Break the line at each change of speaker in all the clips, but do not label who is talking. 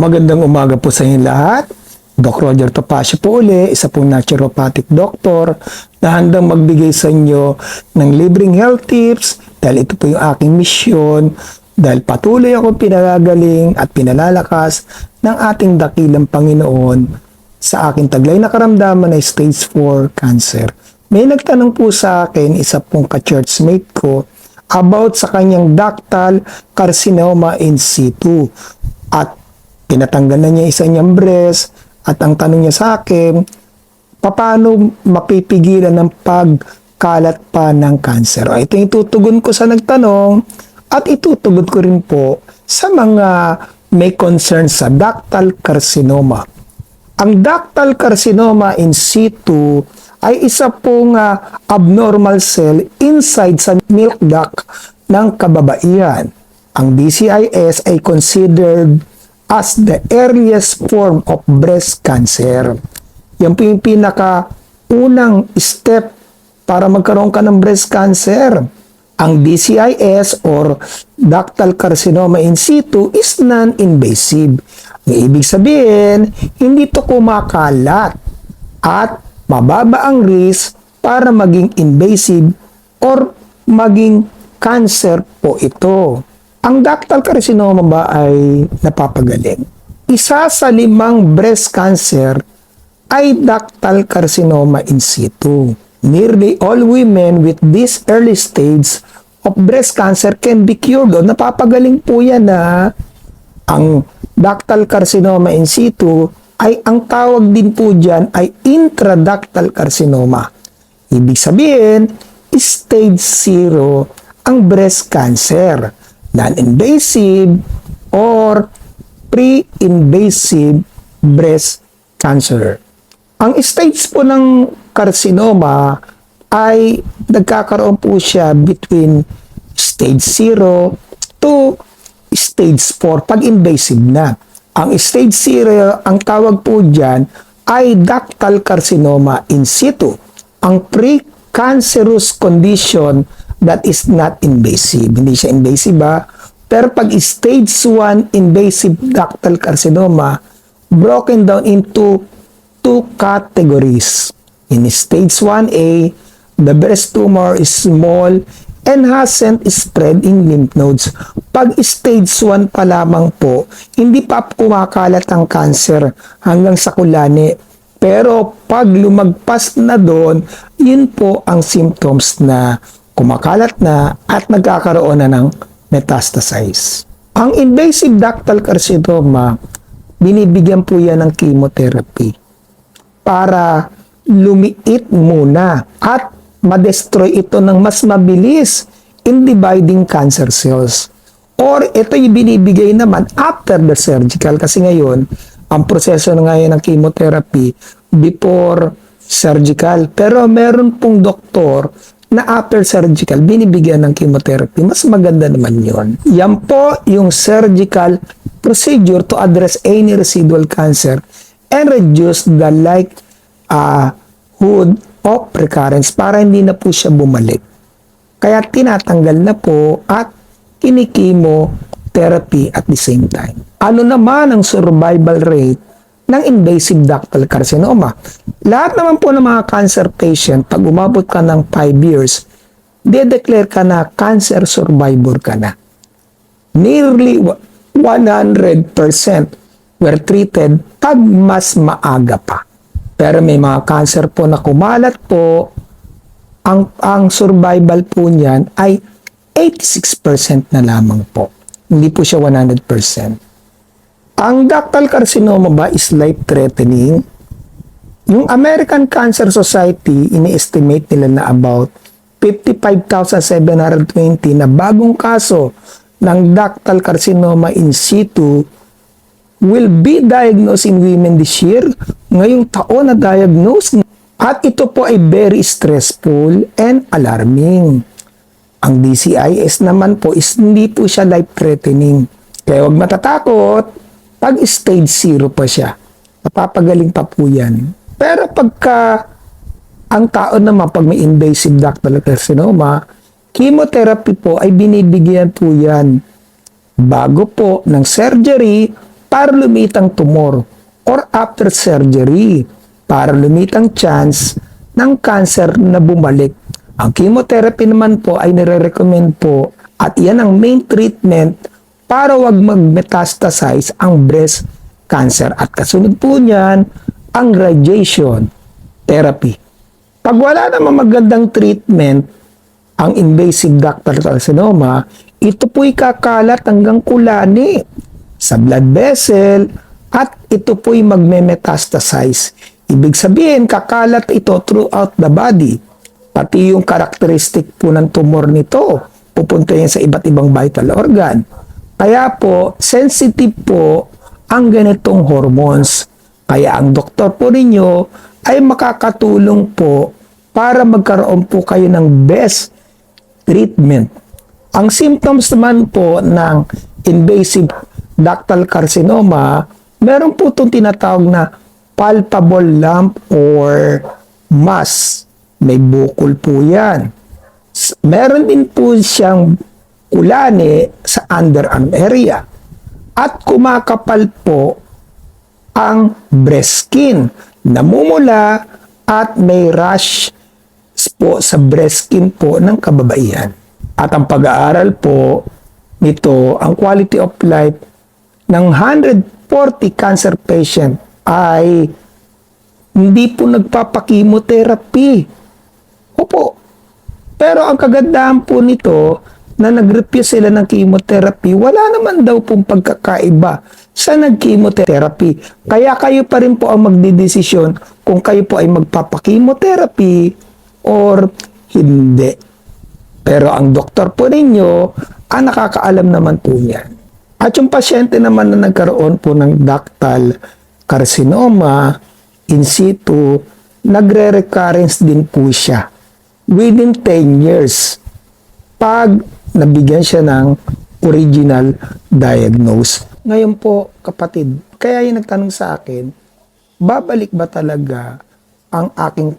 Magandang umaga po sa inyo lahat. Doc Roger Topacio po uli, isa pong naturopathic doctor na handang magbigay sa inyo ng libreng health tips dahil ito po yung aking misyon dahil patuloy akong pinagagaling at pinalalakas ng ating dakilang Panginoon sa aking taglay na karamdaman na stage 4 cancer. May nagtanong po sa akin, isa pong ka-churchmate ko, about sa kanyang ductal carcinoma in situ. At pinatanggal na niya isa niyang breast at ang tanong niya sa akin, paano mapipigilan ng pagkalat pa ng cancer? O, ito itutugon ko sa nagtanong at itutugon ko rin po sa mga may concern sa ductal carcinoma. Ang ductal carcinoma in situ ay isa pong ah, abnormal cell inside sa milk duct ng kababaihan. Ang DCIS ay considered as the earliest form of breast cancer. Yan po yung pinaka unang step para magkaroon ka ng breast cancer. Ang DCIS or ductal carcinoma in situ is non-invasive. Ang ibig sabihin, hindi to kumakalat at mababa ang risk para maging invasive or maging cancer po ito. Ang ductal carcinoma ba ay napapagaling? Isa sa limang breast cancer ay ductal carcinoma in situ. Nearly all women with this early stage of breast cancer can be cured. O, napapagaling po yan na ang ductal carcinoma in situ ay ang tawag din po dyan ay intraductal carcinoma. Ibig sabihin, stage 0 ang breast cancer. Non-invasive or pre-invasive breast cancer. Ang stage po ng carcinoma ay nagkakaroon po siya between stage 0 to stage 4 pag invasive na. Ang stage 0, ang tawag po dyan ay ductal carcinoma in situ. Ang pre-cancerous condition that is not invasive. Hindi siya invasive ba? Pero pag stage 1 invasive ductal carcinoma, broken down into two categories. In stage 1A, the breast tumor is small and hasn't spread in lymph nodes. Pag stage 1 pa lamang po, hindi pa kumakalat ang cancer hanggang sa kulani. Pero pag lumagpas na doon, yun po ang symptoms na kumakalat na at nagkakaroon na ng metastasize. Ang invasive ductal carcinoma, binibigyan po yan ng chemotherapy para lumiit muna at ma-destroy ito ng mas mabilis in dividing cancer cells. Or ito yung binibigay naman after the surgical kasi ngayon, ang proseso na ngayon ng chemotherapy before surgical. Pero meron pong doktor na after surgical, binibigyan ng chemotherapy. Mas maganda naman yon. Yan po yung surgical procedure to address any residual cancer and reduce the likelihood of recurrence para hindi na po siya bumalik. Kaya tinatanggal na po at kinikimo therapy at the same time. Ano naman ang survival rate ng invasive ductal carcinoma? Lahat naman po ng mga cancer patient, pag umabot ka ng 5 years, de-declare ka na cancer survivor ka na. Nearly 100% were treated pag mas maaga pa. Pero may mga cancer po na kumalat po, ang, ang survival po niyan ay 86% na lamang po. Hindi po siya 100%. Ang ductal carcinoma ba is life-threatening? Yung American Cancer Society, ini-estimate nila na about 55,720 na bagong kaso ng ductal carcinoma in situ will be diagnosed in women this year. Ngayong taon na diagnose at ito po ay very stressful and alarming. Ang DCIS naman po is hindi po siya life-threatening. Kaya huwag matatakot pag stage 0 pa siya. Napapagaling pa po yan. Pero pagka ang tao naman pag may invasive ductal carcinoma, chemotherapy po ay binibigyan po yan bago po ng surgery para lumitang tumor or after surgery para lumitang chance ng cancer na bumalik. Ang chemotherapy naman po ay nire-recommend po at yan ang main treatment para wag mag-metastasize ang breast cancer. At kasunod po niyan, ang radiation therapy. Pag wala namang magandang treatment, ang invasive ductal carcinoma, ito po'y kakalat hanggang kulani sa blood vessel at ito po'y magme-metastasize. Ibig sabihin, kakalat ito throughout the body. Pati yung karakteristik po ng tumor nito, pupunta yan sa iba't ibang vital organ. Kaya po, sensitive po ang ganitong hormones. Kaya ang doktor po ninyo ay makakatulong po para magkaroon po kayo ng best treatment. Ang symptoms naman po ng invasive ductal carcinoma, meron po itong tinatawag na palpable lump or mass. May bukol po yan. Meron din po siyang kulani sa underarm area. At kumakapal po ang breast skin. Namumula at may rash po sa breast skin po ng kababaihan. At ang pag-aaral po nito, ang quality of life ng 140 cancer patient ay hindi po nagpapakimotherapy. Opo. Pero ang kagandahan po nito, na nag-refuse sila ng chemotherapy, wala naman daw pong pagkakaiba sa nag-chemotherapy. Kaya kayo pa rin po ang magdidesisyon kung kayo po ay magpapakimotherapy or hindi. Pero ang doktor po ninyo, ang nakakaalam naman po niyan. At yung pasyente naman na nagkaroon po ng ductal carcinoma in situ, nagre-recurrence din po siya within 10 years pag nabigyan siya ng original diagnose. Ngayon po, kapatid, kaya yung nagtanong sa akin, babalik ba talaga ang aking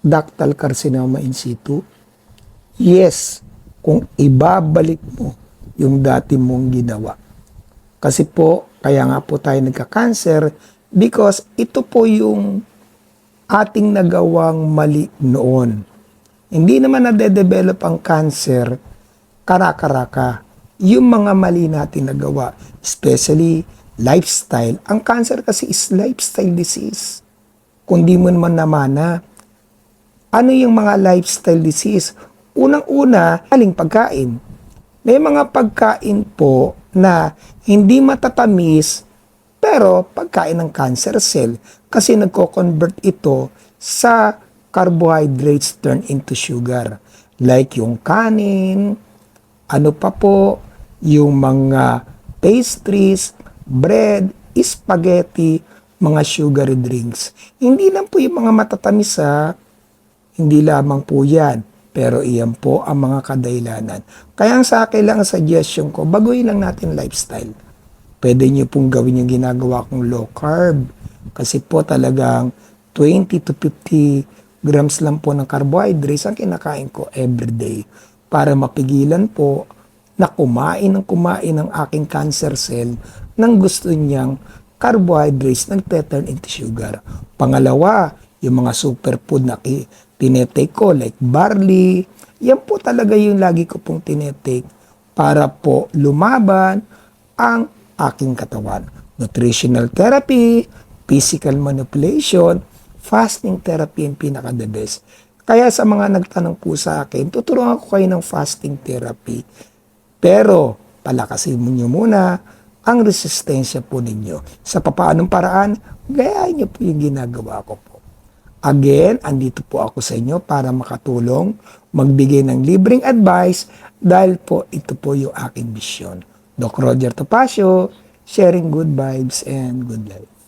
ductal carcinoma in situ? Yes, kung ibabalik mo yung dati mong ginawa. Kasi po, kaya nga po tayo nagka-cancer because ito po yung ating nagawang mali noon. Hindi naman nade-develop ang cancer kara-karaka. Yung mga mali natin nagawa, especially lifestyle. Ang cancer kasi is lifestyle disease. Kung di mo naman namana, ano yung mga lifestyle disease? Unang-una, aling pagkain. May mga pagkain po na hindi matatamis pero pagkain ng cancer cell kasi nagko-convert ito sa carbohydrates turn into sugar. Like yung kanin, ano pa po, yung mga pastries, bread, spaghetti, mga sugary drinks. Hindi lang po yung mga matatamis ha, hindi lamang po yan. Pero iyan po ang mga kadailanan. Kaya ang sa akin lang ang suggestion ko, baguhin lang natin lifestyle. Pwede nyo pong gawin yung ginagawa kong low carb. Kasi po talagang 20 to 50 grams lang po ng carbohydrates ang kinakain ko everyday para mapigilan po na kumain ng kumain ng aking cancer cell ng gusto niyang carbohydrates na nagpe-turn into sugar. Pangalawa, yung mga superfood na tinetake ko like barley, yan po talaga yung lagi ko pong tinetake para po lumaban ang aking katawan. Nutritional therapy, physical manipulation, fasting therapy ang pinaka the best. Kaya sa mga nagtanong po sa akin, tuturuan ko kayo ng fasting therapy. Pero palakasin mo nyo muna ang resistensya po ninyo. Sa papaanong paraan, gayahin nyo po yung ginagawa ko po. Again, andito po ako sa inyo para makatulong, magbigay ng libreng advice dahil po ito po yung aking mission. Doc Roger Topacio, sharing good vibes and good life.